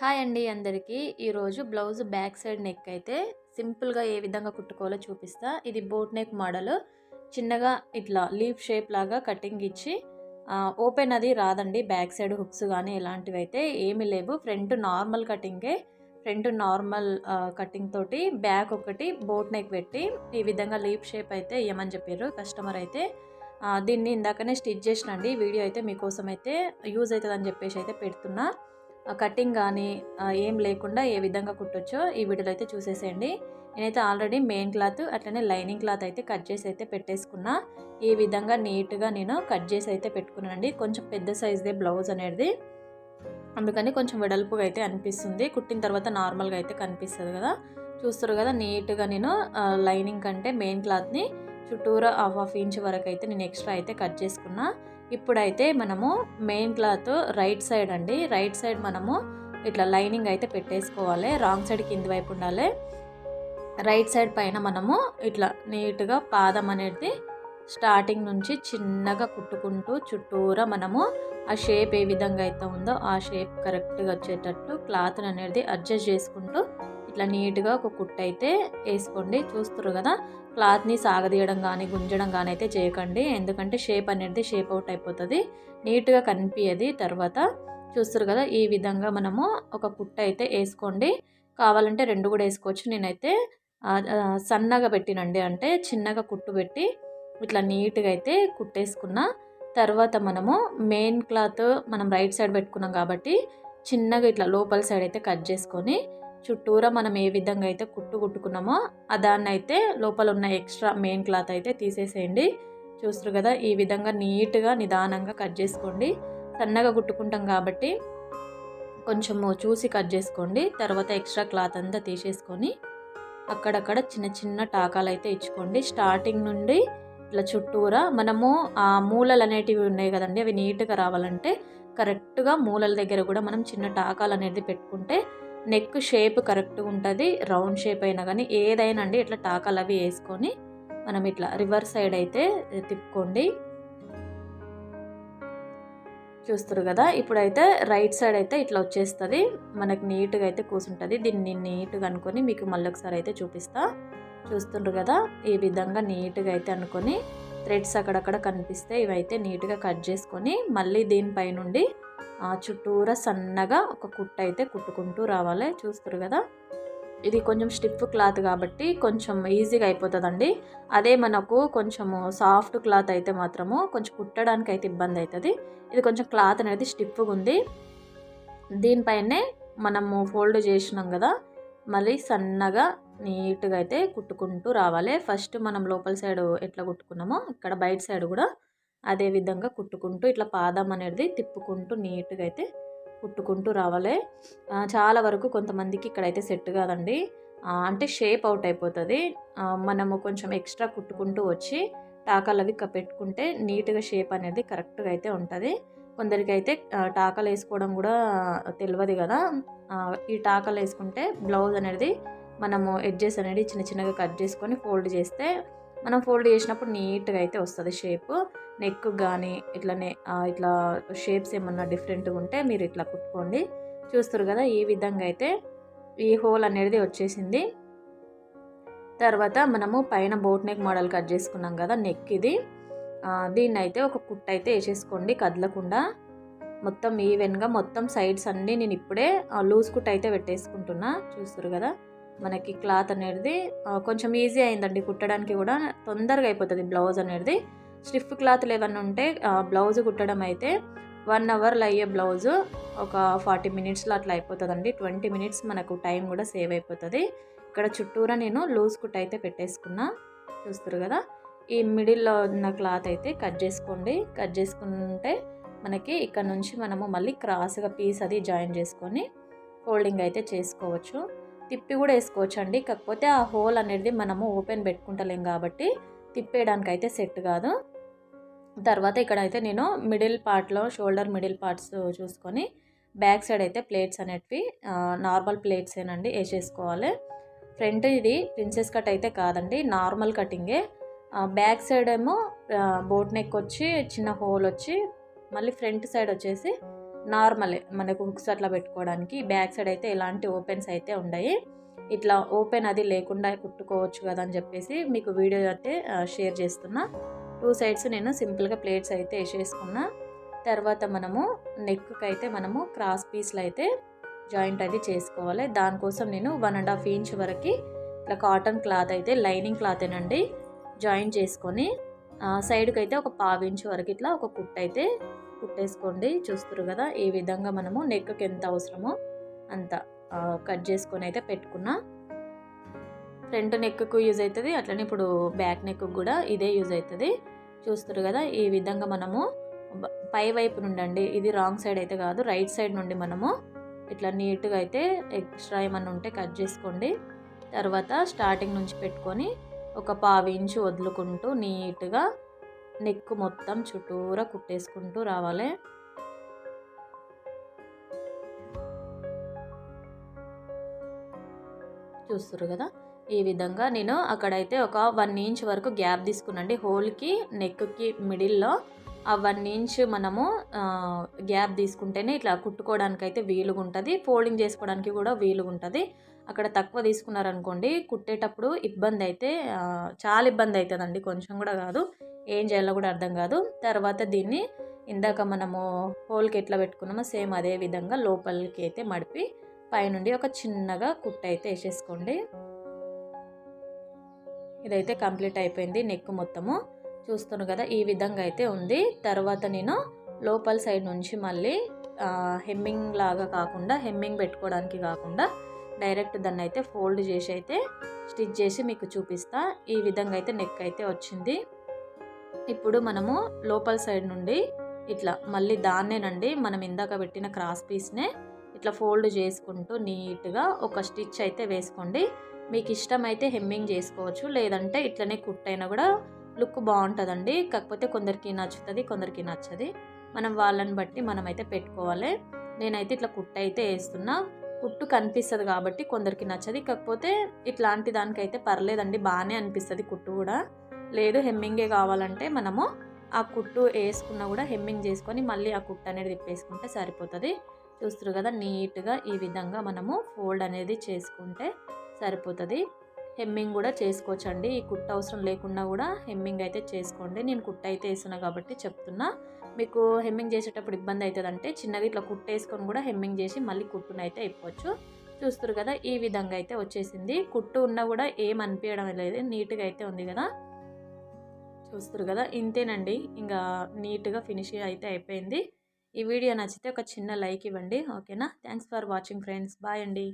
Hi అండి అందరికీ. ఈరోజు బ్లౌజ్ బ్యాక్ సైడ్ నెక్ అయితే సింపుల్గా ఏ విధంగా కుట్టుకోవాలో చూపిస్తా. ఇది బోట్ నెక్ మోడల్. చిన్నగా ఇట్లా లీఫ్ షేప్ లాగా కటింగ్ ఇచ్చి ఓపెన్ అది రాదండి. బ్యాక్ సైడ్ హుక్స్ కానీ ఇలాంటివి అయితే ఏమీ లేవు. ఫ్రంట్ నార్మల్ కటింగే ఫ్రంట్ నార్మల్ కటింగ్ తోటి బ్యాక్ ఒకటి బోట్ నెక్ పెట్టి ఈ విధంగా లీఫ్ షేప్ అయితే ఇవ్వమని చెప్పారు కస్టమర్ అయితే. దీన్ని ఇందాకనే స్టిచ్ చేసినండి వీడియో అయితే మీకోసం అయితే యూజ్ అవుతుందని చెప్పేసి అయితే పెడుతున్నా. కటింగ్ కానీ ఏం లేకుండా ఏ విధంగా కుట్టొచ్చో ఈ వీడియోలో అయితే చూసేసేయండి. నేనైతే ఆల్రెడీ మెయిన్ క్లాత్ అట్లనే లైనింగ్ క్లాత్ అయితే కట్ చేసి అయితే పెట్టేసుకున్నా. ఈ విధంగా నీట్గా నేను కట్ చేసి అయితే పెట్టుకున్నానండి. కొంచెం పెద్ద సైజ్దే బ్లౌజ్ అనేది. అందుకని కొంచెం వెడల్పుగా అయితే అనిపిస్తుంది. కుట్టిన తర్వాత నార్మల్గా అయితే కనిపిస్తుంది కదా. చూస్తారు కదా నీట్గా నేను లైనింగ్ కంటే మెయిన్ క్లాత్ని చుట్టూరా హాఫ్ హాఫ్ ఇంచ్ వరకు అయితే నేను ఎక్స్ట్రా అయితే కట్ చేసుకున్నా. ఇప్పుడైతే మనము మెయిన్ క్లాత్ రైట్ సైడ్ అండి. రైట్ సైడ్ మనము ఇట్లా లైనింగ్ అయితే పెట్టేసుకోవాలి. రాంగ్ సైడ్ కింది వైపు ఉండాలి. రైట్ సైడ్ పైన మనము ఇట్లా నీట్గా పాదం అనేది స్టార్టింగ్ నుంచి చిన్నగా కుట్టుకుంటూ చుట్టూరా మనము ఆ షేప్ ఏ విధంగా అయితే ఉందో ఆ షేప్ కరెక్ట్గా వచ్చేటట్టు క్లాత్ అనేది అడ్జస్ట్ చేసుకుంటూ ఇట్లా నీట్గా ఒక కుట్టు అయితే వేసుకోండి చూస్తారు కదా క్లాత్ని సాగదీయడం కానీ గుంజడం కానీ అయితే చేయకండి. ఎందుకంటే షేప్ అనేది షేప్ అవుట్ అయిపోతుంది. నీట్గా కనిపించదు తర్వాత చూస్తారు కదా ఈ విధంగా మనము ఒక కుట్ట అయితే వేసుకోండి కావాలంటే రెండు కూడా వేసుకోవచ్చు నేనైతే సన్నగా పెట్టినండి. అంటే చిన్నగా కుట్టు పెట్టి ఇట్లా నీట్గా అయితే కుట్టేసుకున్న తర్వాత మనము మెయిన్ క్లాత్ మనం రైట్ సైడ్ పెట్టుకున్నాం కాబట్టి చిన్నగా ఇట్లా లోపల సైడ్ అయితే కట్ చేసుకొని చుట్టూరా మనం ఏ విధంగా అయితే కుట్టు కుట్టుకున్నామో దాన్నైతే దాన్ని అయితే లోపల ఉన్న ఎక్స్ట్రా మెయిన్ క్లాత్ అయితే తీసేసేయండి. చూస్తారు కదా ఈ విధంగా నీట్గా నిదానంగా కట్ చేసుకోండి. సన్నగా కుట్టుకుంటాం కాబట్టి కొంచెము చూసి కట్ చేసుకోండి. తర్వాత ఎక్స్ట్రా క్లాత్ అంతా తీసేసుకొని అక్కడక్కడ చిన్న చిన్న టాకాలు అయితే ఇచ్చుకోండి. స్టార్టింగ్ నుండి ఇట్లా చుట్టూరా మనము ఆ మూలలు అనేటివి ఉన్నాయి కదండి అవి నీట్గా రావాలంటే కరెక్ట్గా మూలల దగ్గర కూడా మనం చిన్న టాకాలు అనేది పెట్టుకుంటే నెక్ షేప్ కరెక్ట్గా ఉంటుంది రౌండ్ షేప్ అయినా కానీ ఏదైనా అండి ఇట్లా టాకాలు అవి వేసుకొని మనం ఇట్లా రివర్స్ సైడ్ అయితే తిప్పుకోండి. చూస్తారు కదా ఇప్పుడైతే రైట్ సైడ్ అయితే ఇట్లా వచ్చేస్తుంది మనకి నీట్గా అయితే కూర్చుంటుంది దీన్ని నీట్గా అనుకొని మీకు మళ్ళీ ఒకసారి అయితే చూపిస్తా. చూస్తుండ్రు కదా ఈ విధంగా నీట్గా అయితే అనుకొని థ్రెడ్స్ అక్కడక్కడ కనిపిస్తే ఇవైతే నీట్గా కట్ చేసుకొని మళ్ళీ దీనిపై నుండి చుట్టూరా సన్నగా ఒక కుట్ట అయితే కుట్టుకుంటూ రావాలి. చూస్తారు కదా? ఇది కొంచెం స్టిఫ్ క్లాత్ కాబట్టి కొంచెం ఈజీగా అయిపోతుందండి. అదే మనకు కొంచెము సాఫ్ట్ క్లాత్ అయితే మాత్రము కొంచెం కుట్టడానికి అయితే ఇబ్బంది అవుతుంది ఇది కొంచెం క్లాత్ అనేది స్టిఫ్గా ఉంది. దీనిపైనే మనము ఫోల్డ్ చేసినాం కదా? మళ్ళీ సన్నగా నీట్గా అయితే కుట్టుకుంటూ రావాలి. ఫస్ట్ మనం లోపల సైడ్ ఎట్లా కుట్టుకున్నామో ఇక్కడ బయట సైడ్ కూడా అదే విధంగా కుట్టుకుంటూ ఇట్లా పాదం అనేది తిప్పుకుంటూ నీట్గా అయితే కుట్టుకుంటూ రావాలి. చాలా వరకు కొంతమందికి ఇక్కడైతే సెట్ కాదండి. అంటే షేప్ అవుట్ అయిపోతుంది. మనము కొంచెం ఎక్స్ట్రా కుట్టుకుంటూ వచ్చి టాకాలు అవి క- పెట్టుకుంటే నీట్గా షేప్ అనేది కరెక్ట్గా అయితే ఉంటుంది. కొందరికి అయితే టాకాలు వేసుకోవడం కూడా తెలియదు కదా. ఈ టాకాలు వేసుకుంటే బ్లౌజ్ అనేది మనము ఎడ్జెస్ అనేది చిన్న చిన్నగా కట్ చేసుకొని ఫోల్డ్ చేస్తే మనం ఫోల్డ్ చేసినప్పుడు నీట్గా అయితే వస్తుంది షేప్. నెక్ కానీ ఇట్లానే ఇట్లా షేప్స్ ఏమన్నా డిఫరెంట్గా ఉంటే మీరు ఇట్లా కుట్టుకోండి. చూస్తారు కదా ఈ విధంగా అయితే ఈ హోల్ అనేది వచ్చేసింది. తర్వాత మనము పైన బోట్ నెక్ మోడల్ కట్ చేసుకున్నాం కదా నెక్ ఇది. దీన్ని అయితే ఒక కుట్ట అయితే వేసేసుకోండి కదలకుండా. మొత్తం ఈవెన్గా మొత్తం సైడ్స్ అన్నీ నేను ఇప్పుడే లూజ్ కుట్ అయితే పెట్టేసుకుంటున్నా. చూస్తారు కదా. మనకి క్లాత్ అనేది కొంచెం ఈజీ అయిందండి కుట్టడానికి కూడా. తొందరగా అయిపోతుంది బ్లౌజ్ అనేది. స్టిఫ్ క్లాత్లు ఏమన్నా ఉంటే బ్లౌజ్ కుట్టడం అయితే వన్ అవర్లో అయ్యే బ్లౌజ్ ఒక ఫార్టీ మినిట్స్లో అట్లా అయిపోతుందండి. ట్వంటీ మినిట్స్ మనకు టైం కూడా సేవ్ అయిపోతుంది. ఇక్కడ చుట్టూరా నేను లూజ్ కుట్ అయితే పెట్టేసుకున్నా. చూస్తారు కదా? ఈ మిడిల్లో ఉన్న క్లాత్ అయితే కట్ చేసుకోండి. కట్ చేసుకుంటే మనకి ఇక్కడ నుంచి మనము మళ్ళీ క్రాస్గా పీస్ అది జాయిన్ చేసుకొని ఫోల్డింగ్ అయితే చేసుకోవచ్చు. తిప్పి కూడా వేసుకోవచ్చండి. కాకపోతే ఆ హోల్ అనేది మనము ఓపెన్ పెట్టుకుంటలేం కాబట్టి తిప్పేయడానికి అయితే సెట్ కాదు. తర్వాత ఇక్కడైతే నేను మిడిల్ పార్ట్లో షోల్డర్ మిడిల్ పార్ట్స్ చూసుకొని బ్యాక్ సైడ్ అయితే ప్లేట్స్ అనేటివి నార్మల్ ప్లేట్స్ ఏనండి వేసేసుకోవాలి. ఫ్రంట్ ఇది ప్రిన్సెస్ కట్ అయితే కాదండి నార్మల్ కటింగే. బ్యాక్ సైడ్ ఏమో బోట్ నెక్ వచ్చి చిన్న హోల్ వచ్చి మళ్ళీ ఫ్రంట్ సైడ్ వచ్చేసి నార్మలే మనకు హుక్స్ అట్లా పెట్టుకోవడానికి బ్యాక్ సైడ్ అయితే ఎలాంటి ఓపెన్స్ అయితే ఉన్నాయి ఇట్లా ఓపెన్ అది లేకుండా కుట్టుకోవచ్చు కదా అని చెప్పేసి మీకు వీడియో అయితే షేర్ చేస్తున్నా. టూ సైడ్స్ నేను సింపుల్గా ప్లేట్స్ అయితే వేసేసుకున్నా. తర్వాత మనము నెక్కి అయితే మనము క్రాస్ పీస్లు అయితే జాయింట్ అది చేసుకోవాలి. దానికోసం నేను వన్ అండ్ హాఫ్ ఇంచ్ వరకు ఇట్లా కాటన్ క్లాత్ అయితే లైనింగ్ క్లాతేనండి జాయింట్ చేసుకొని సైడ్కి అయితే ఒక పావు ఇంచ్ వరకు ఇట్లా ఒక కుట్ అయితే కుట్టేసుకోండి. చూస్తారు కదా ఈ విధంగా మనము నెక్కి ఎంత అవసరమో అంత కట్ చేసుకొని అయితే పెట్టుకున్నా. ఫ్రంట్ నెక్కు యూజ్ అవుతుంది అట్లనే ఇప్పుడు బ్యాక్ నెక్ కూడా ఇదే యూజ్ అవుతుంది చూస్తారు కదా ఈ విధంగా మనము పై వైపు నుండి అండి ఇది రాంగ్ సైడ్ అయితే కాదు రైట్ సైడ్ నుండి మనము ఇట్లా నీట్గా అయితే ఎక్స్ట్రా ఏమన్నా ఉంటే కట్ చేసుకోండి. తర్వాత స్టార్టింగ్ నుంచి పెట్టుకొని ఒక పావు ఇంచు వదులుకుంటూ నీట్గా నెక్ మొత్తం చుట్టూరా కుట్టేసుకుంటూ రావాలి. చూస్తారు కదా? ఈ విధంగా నేను అక్కడైతే ఒక వన్ ఇంచ్ వరకు గ్యాప్ తీసుకున్నాండి హోల్కి నెక్కి మిడిల్లో ఆ వన్ ఇంచ్ మనము గ్యాప్ తీసుకుంటేనే ఇట్లా కుట్టుకోవడానికి అయితే వీలుగా ఉంటుంది ఫోల్డింగ్ చేసుకోవడానికి కూడా వీలుగా ఉంటుంది అక్కడ తక్కువ తీసుకున్నారనుకోండి కుట్టేటప్పుడు ఇబ్బంది అయితే చాలా ఇబ్బంది అవుతుందండి కొంచెం కూడా కాదు. ఏం చేయాలో కూడా అర్థం కాదు. తర్వాత దీన్ని ఇందాక మనము హోల్కి ఎట్లా పెట్టుకున్నామో సేమ్ అదే విధంగా లోపలికి అయితే మడిపి పైనుండి ఒక చిన్నగా కుట్ట అయితే వేసేసుకోండి. ఇదైతే కంప్లీట్ అయిపోయింది నెక్ మొత్తము. చూస్తున్నాను కదా ఈ విధంగా అయితే ఉంది. తర్వాత నేను లోపల సైడ్ నుంచి మళ్ళీ హెమ్మింగ్ లాగా కాకుండా హెమ్మింగ్ పెట్టుకోవడానికి కాకుండా డైరెక్ట్ దాన్ని అయితే ఫోల్డ్ చేసి అయితే స్టిచ్ చేసి మీకు చూపిస్తా. ఈ విధంగా అయితే నెక్ అయితే వచ్చింది. ఇప్పుడు మనము లోపల సైడ్ నుండి ఇట్లా మళ్ళీ దాన్నేనండి మనం ఇందాక పెట్టిన క్రాస్ పీస్నే ఇట్లా ఫోల్డ్ చేసుకుంటూ నీట్గా ఒక స్టిచ్ అయితే వేసుకోండి. మీకు ఇష్టమైతే హెమ్మింగ్ చేసుకోవచ్చు లేదంటే ఇట్లనే కుట్టైనా కూడా లుక్ బాగుంటుందండి. కాకపోతే కొందరికి నచ్చుతుంది కొందరికి నచ్చది. మనం వాళ్ళని బట్టి మనమైతే పెట్టుకోవాలి. నేనైతే ఇట్లా కుట్ట అయితే వేస్తున్నా. కుట్టు కనిపిస్తుంది కాబట్టి కొందరికి నచ్చది. కాకపోతే ఇట్లాంటి దానికైతే పర్లేదండి బాగానే అనిపిస్తుంది కుట్టు కూడా. లేదు హెమ్మింగే కావాలంటే మనము ఆ కుట్టు వేసుకున్నా కూడా హెమ్మింగ్ చేసుకొని మళ్ళీ ఆ కుట్టు అనేది తిప్పేసుకుంటే సరిపోతుంది. చూస్తారు కదా నీట్గా ఈ విధంగా మనము ఫోల్డ్ అనేది చేసుకుంటే సరిపోతుంది. హెమ్మింగ్ కూడా చేసుకోవచ్చండి. ఈ కుట్ట అవసరం లేకుండా కూడా హెమ్మింగ్ అయితే చేసుకోండి. నేను కుట్ట అయితే వేస్తున్నా కాబట్టి చెప్తున్నా. మీకు హెమ్మింగ్ చేసేటప్పుడు ఇబ్బంది అవుతుందంటే చిన్నగా ఇట్లా కుట్టేసుకొని కూడా హెమ్మింగ్ చేసి మళ్ళీ కుట్టునైతే ఇప్పొచ్చు చూస్తారు కదా ఈ విధంగా అయితే వచ్చేసింది. కుట్టు ఉన్నా కూడా ఏం అనిపించడం లేదు. నీట్గా అయితే ఉంది కదా. చూస్తారు కదా ఇంతేనండి. ఇంకా నీట్గా ఫినిష్ అయితే అయిపోయింది. ఈ వీడియో నచ్చితే ఒక చిన్న లైక్ ఇవ్వండి. ఓకేనా? Thanks for watching friends. Bye అండి.